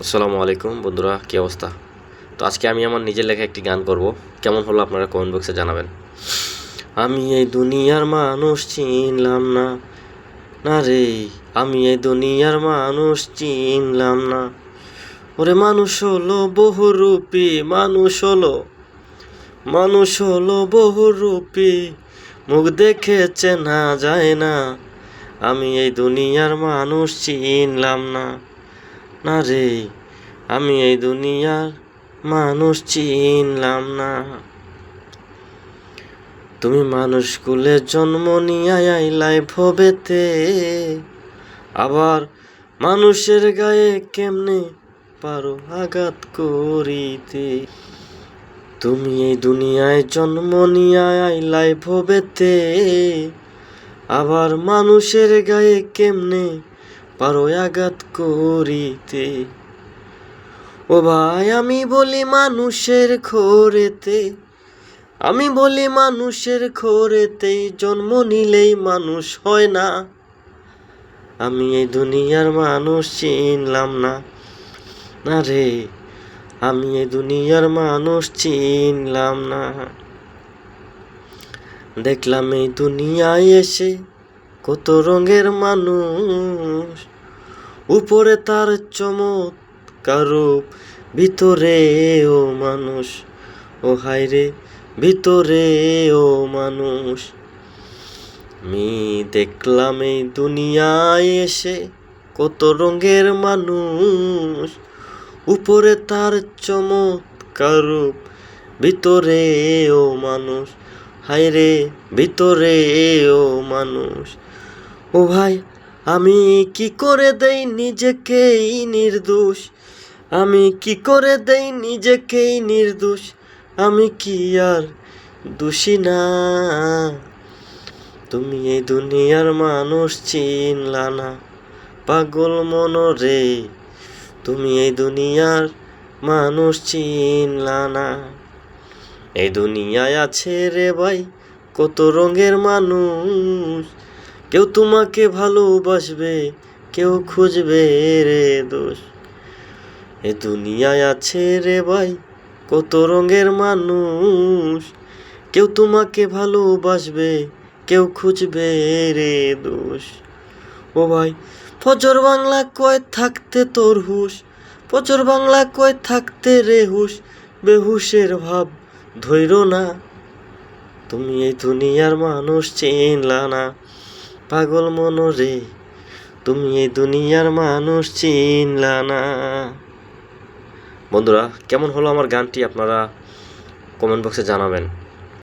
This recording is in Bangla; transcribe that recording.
আসসালামু আলাইকুম বন্ধুরা, কী অবস্থা? তো আজকে আমি আমার নিজের লেখা একটি গান করব। কেমন হলো আপনারা কমেন্ট বক্সে জানাবেন। আমি এই দুনিয়ার মানুষ চিনলাম না না রে, আমি এই দুনিয়ার মানুষ চিনলাম না। ওরে মানুষ হলো বহুরূপী, মানুষ হলো মানুষ হলো বহুরূপী, মুখ দেখে চেনা যায় না। আমি এই দুনিয়ার মানুষ চিনলাম না। না রে। আমি এই দুনিয়ার মানুষ চিনলাম না। তুমি মানুষ কুলে জন্ম নিয়ে আইলাই ভবেতে। আবার মানুষের গায়ে কেমনে পারো আঘাত করিতে? তুমি এই দুনিয়ায় জন্ম নিয়ে আইলাই ভবেতে। আবার মানুষের গায়ে কেমনে পারো আঘাত করিতে। ও ভাই, আমি বলি মানুষের খোরেতে, আমি বলি মানুষের খোরেতেই জন্ম নিলেই মানুষ হয় না। আমি এই দুনিয়ার মানুষ চিনলাম না। না রে, আমি এই দুনিয়ার মানুষ চিনলাম না। দেখলাম এই দুনিয়ায় এসে কত রঙের মানুষ। উপরে তার চমৎকার রূপ ভিতরে ও মানুষ। ও হায়রে ভিতরে ও মানুষ। আমি দেখলাম এই দুনিয়ায় এসে কত রঙের মানুষ। উপরে তার চমৎকার ভিতরে ও মানুষ। হায়রে ভিতরে ও মানুষ। ও ভাই আমি কি করে দেই নিজেকেই নির্দোষ? আমি কি করে দেই নিজেকেই নির্দোষ? আমি কি আর দোষী না? তুমি এই দুনিয়ার মানুষ চিনলা না, পাগল মনরে। তুমি এই দুনিয়ার মানুষ চিনলা না। এই দুনিয়ায় আছে রে ভাই, কত রঙের মানুষ। কেউ তোমাকে ভালোবাসবে, কেউ খুঁজবে রে দোষ। এ দুনিয়ায় আছে রে ভাই, কত রঙের মানুষ। কেউ তোমাকে ভালোবাসবে, কেউ খুঁজবে রে দোষ। ও ভাই, ফজর বাংলা কয় থাকতে তোর হুশ? ফজর বাংলা কয় থাকতে রে হুশ? বেহুশের ভাব ধৈর না। তুমি এই দুনিয়ার মানুষ চিনলা না। পাগল মনোরে, তুমি এই দুনিয়ার মানুষ চিনলা না। বন্ধুরা, কেমন হলো আমার গানটি আপনারা কমেন্ট বক্সে জানাবেন।